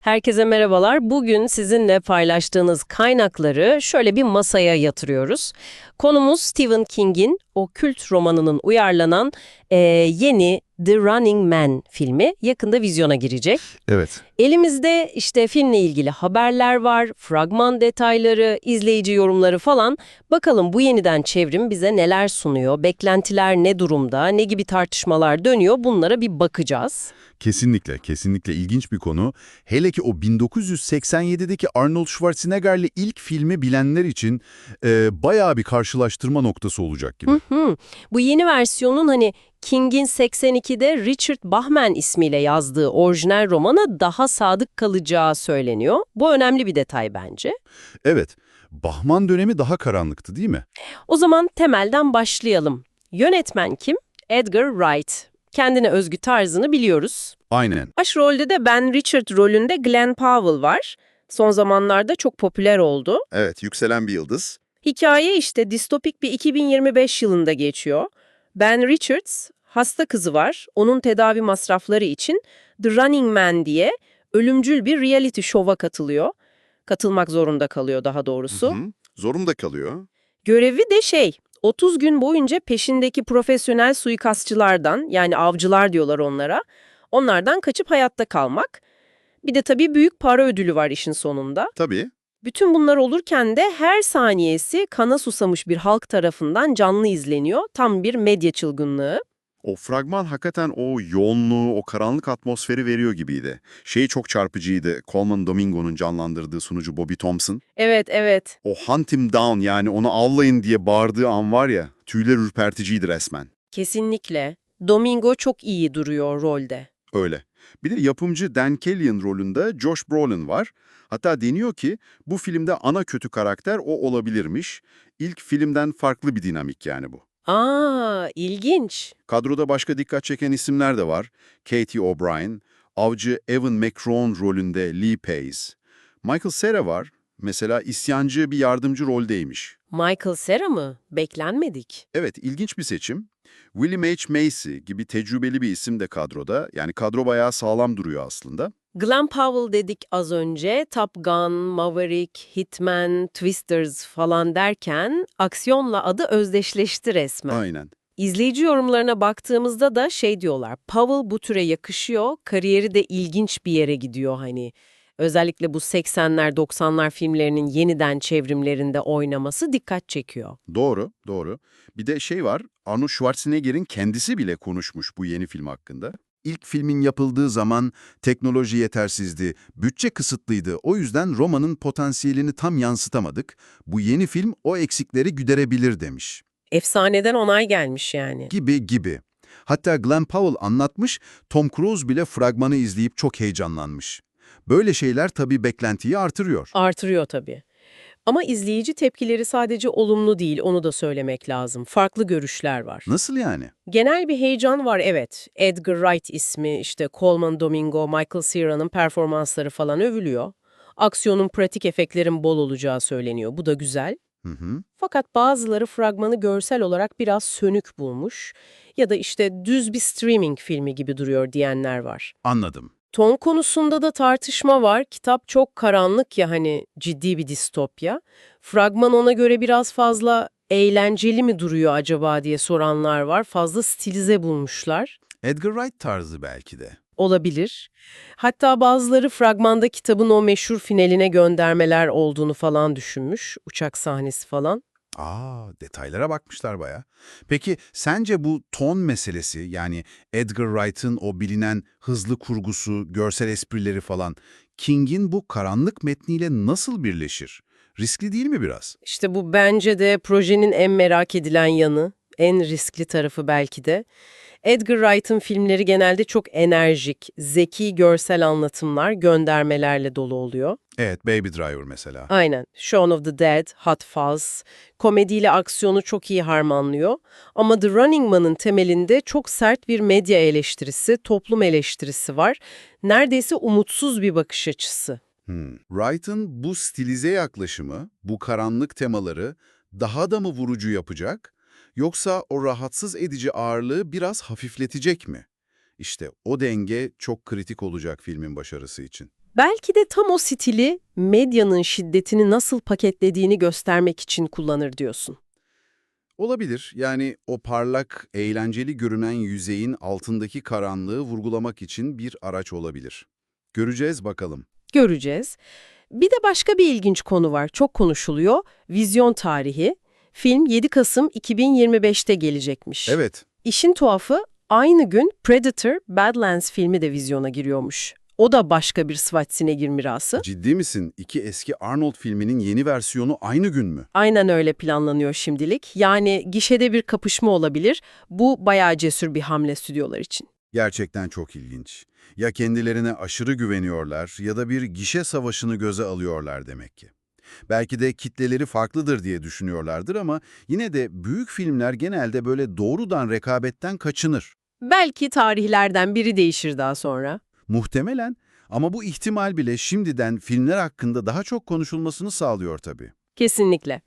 Herkese merhabalar. Bugün sizinle paylaştığınız kaynakları şöyle bir masaya yatırıyoruz. Konumuz Stephen King'in o kült romanının uyarlanan eee, yeni The Running Man filmi yakında vizyona girecek. Evet. Elimizde işte filmle ilgili haberler var, fragman detayları, izleyici yorumları falan. Bakalım bu yeniden çevrim bize neler sunuyor, beklentiler ne durumda, ne gibi tartışmalar dönüyor bunlara bir bakacağız. Kesinlikle, kesinlikle ilginç bir konu. Hele ki o 1987'deki Arnold Schwarzenegger'li ilk filmi bilenler için e, bayağı bir karşılaştırma noktası olacak gibi. Hı, bu yeni versiyonun hani King'in 82'de Richard Bachman ismiyle yazdığı orijinal romana daha sadık kalacağı söyleniyor. Bu önemli bir detay bence. Evet, Bahman dönemi daha karanlıktı değil mi? O zaman temelden başlayalım. Yönetmen kim? Edgar Wright. Kendine özgü tarzını biliyoruz. Aynen. Başrolde de Ben Richard rolünde Glenn Powell var. Son zamanlarda çok popüler oldu. Evet, yükselen bir yıldız. Hikaye işte distopik bir 2025 yılında geçiyor. Ben Richards, hasta kızı var. Onun tedavi masrafları için The Running Man diye ölümcül bir reality şova katılıyor. Katılmak zorunda kalıyor daha doğrusu. Zorunda kalıyor. Görevi de şey, 30 gün boyunca peşindeki profesyonel suikastçılardan, yani avcılar diyorlar onlara, onlardan kaçıp hayatta kalmak. Bir de tabii büyük para ödülü var işin sonunda. Tabii. Bütün bunlar olurken de her saniyesi kana susamış bir halk tarafından canlı izleniyor. Tam bir medya çılgınlığı. O fragman hakikaten o yoğunluğu, o karanlık atmosferi veriyor gibiydi. Şeyi çok çarpıcıydı. Coleman Domingo'nun canlandırdığı sunucu Bobby Thompson. Evet, evet. O hunt him down yani onu avlayın diye bağırdığı an var ya, tüyler ürperticiydi resmen. Kesinlikle. Domingo çok iyi duruyor rolde. Öyle. Bir de yapımcı Dan Kellyan rolünde Josh Brolin var. Hatta deniyor ki bu filmde ana kötü karakter o olabilirmiş. İlk filmden farklı bir dinamik yani bu. Aa, ilginç. Kadroda başka dikkat çeken isimler de var. Katie O'Brien, avcı Evan McCrone rolünde Lee Pace. Michael Cera var. Mesela isyancı bir yardımcı roldeymiş. Michael Cera mı? Beklenmedik. Evet, ilginç bir seçim. William H. Macy gibi tecrübeli bir isim de kadroda. Yani kadro bayağı sağlam duruyor aslında. Glenn Powell dedik az önce, Top Gun, Maverick, Hitman, Twisters falan derken aksiyonla adı özdeşleşti resmen. Aynen. İzleyici yorumlarına baktığımızda da şey diyorlar, Powell bu türe yakışıyor, kariyeri de ilginç bir yere gidiyor hani. Özellikle bu 80'ler 90'lar filmlerinin yeniden çevrimlerinde oynaması dikkat çekiyor. Doğru, doğru. Bir de şey var, Arnold Schwarzenegger'in kendisi bile konuşmuş bu yeni film hakkında. İlk filmin yapıldığı zaman teknoloji yetersizdi, bütçe kısıtlıydı. O yüzden romanın potansiyelini tam yansıtamadık. Bu yeni film o eksikleri güderebilir demiş. Efsaneden onay gelmiş yani. Gibi gibi. Hatta Glenn Powell anlatmış, Tom Cruise bile fragmanı izleyip çok heyecanlanmış. Böyle şeyler tabii beklentiyi artırıyor. Artırıyor tabii. Ama izleyici tepkileri sadece olumlu değil, onu da söylemek lazım. Farklı görüşler var. Nasıl yani? Genel bir heyecan var evet. Edgar Wright ismi, işte Coleman Domingo, Michael Cera'nın performansları falan övülüyor. Aksiyonun pratik efektlerin bol olacağı söyleniyor. Bu da güzel. Hı hı. Fakat bazıları fragmanı görsel olarak biraz sönük bulmuş ya da işte düz bir streaming filmi gibi duruyor diyenler var. Anladım. Ton konusunda da tartışma var. Kitap çok karanlık ya hani ciddi bir distopya. Fragman ona göre biraz fazla eğlenceli mi duruyor acaba diye soranlar var. Fazla stilize bulmuşlar. Edgar Wright tarzı belki de. Olabilir. Hatta bazıları fragmanda kitabın o meşhur finaline göndermeler olduğunu falan düşünmüş. Uçak sahnesi falan. Aa, detaylara bakmışlar baya. Peki sence bu ton meselesi yani Edgar Wright'ın o bilinen hızlı kurgusu, görsel esprileri falan King'in bu karanlık metniyle nasıl birleşir? Riskli değil mi biraz? İşte bu bence de projenin en merak edilen yanı, en riskli tarafı belki de. Edgar Wright'ın filmleri genelde çok enerjik, zeki görsel anlatımlar, göndermelerle dolu oluyor. Evet, Baby Driver mesela. Aynen. Shaun of the Dead, Hot Fuzz, komediyle aksiyonu çok iyi harmanlıyor. Ama The Running Man'ın temelinde çok sert bir medya eleştirisi, toplum eleştirisi var. Neredeyse umutsuz bir bakış açısı. Hmm. Wright'ın bu stilize yaklaşımı, bu karanlık temaları daha da mı vurucu yapacak? Yoksa o rahatsız edici ağırlığı biraz hafifletecek mi? İşte o denge çok kritik olacak filmin başarısı için. Belki de tam o stili medyanın şiddetini nasıl paketlediğini göstermek için kullanır diyorsun. Olabilir. Yani o parlak, eğlenceli görünen yüzeyin altındaki karanlığı vurgulamak için bir araç olabilir. Göreceğiz bakalım. Göreceğiz. Bir de başka bir ilginç konu var. Çok konuşuluyor. Vizyon tarihi. Film 7 Kasım 2025'te gelecekmiş. Evet, İşin tuhafı aynı gün Predator Badlands filmi de vizyona giriyormuş. O da başka bir SWAT sinegir mirası. ciddi misin? İki eski Arnold filminin yeni versiyonu aynı gün mü? Aynen öyle planlanıyor şimdilik. Yani gişede bir kapışma olabilir. Bu bayağı cesur bir hamle stüdyolar için. Gerçekten çok ilginç. Ya kendilerine aşırı güveniyorlar ya da bir gişe savaşını göze alıyorlar demek ki. Belki de kitleleri farklıdır diye düşünüyorlardır ama yine de büyük filmler genelde böyle doğrudan rekabetten kaçınır. Belki tarihlerden biri değişir daha sonra. Muhtemelen ama bu ihtimal bile şimdiden filmler hakkında daha çok konuşulmasını sağlıyor tabii. Kesinlikle.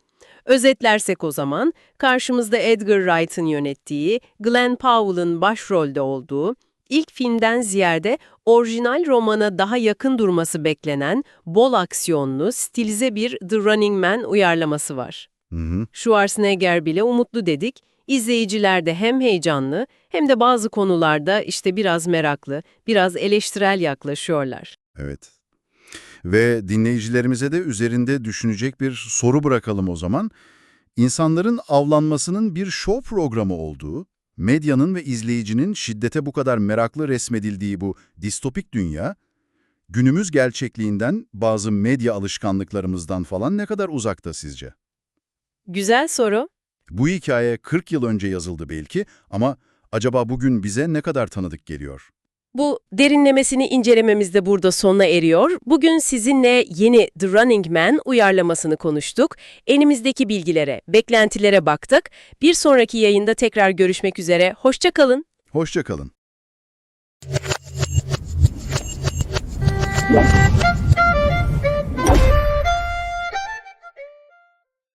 Özetlersek o zaman, karşımızda Edgar Wright'ın yönettiği, Glenn Powell'ın başrolde olduğu, ilk filmden ziyade orijinal romana daha yakın durması beklenen, bol aksiyonlu, stilize bir The Running Man uyarlaması var. Hı hı. Schwarzenegger bile umutlu dedik, izleyiciler de hem heyecanlı hem de bazı konularda işte biraz meraklı, biraz eleştirel yaklaşıyorlar. Evet. Ve dinleyicilerimize de üzerinde düşünecek bir soru bırakalım o zaman. İnsanların avlanmasının bir şov programı olduğu, medyanın ve izleyicinin şiddete bu kadar meraklı resmedildiği bu distopik dünya, günümüz gerçekliğinden bazı medya alışkanlıklarımızdan falan ne kadar uzakta sizce? Güzel soru. Bu hikaye 40 yıl önce yazıldı belki ama acaba bugün bize ne kadar tanıdık geliyor? Bu derinlemesini incelememiz de burada sonuna eriyor. Bugün sizinle yeni The Running Man uyarlamasını konuştuk. Elimizdeki bilgilere, beklentilere baktık. Bir sonraki yayında tekrar görüşmek üzere. Hoşça kalın. Hoşça kalın. Thank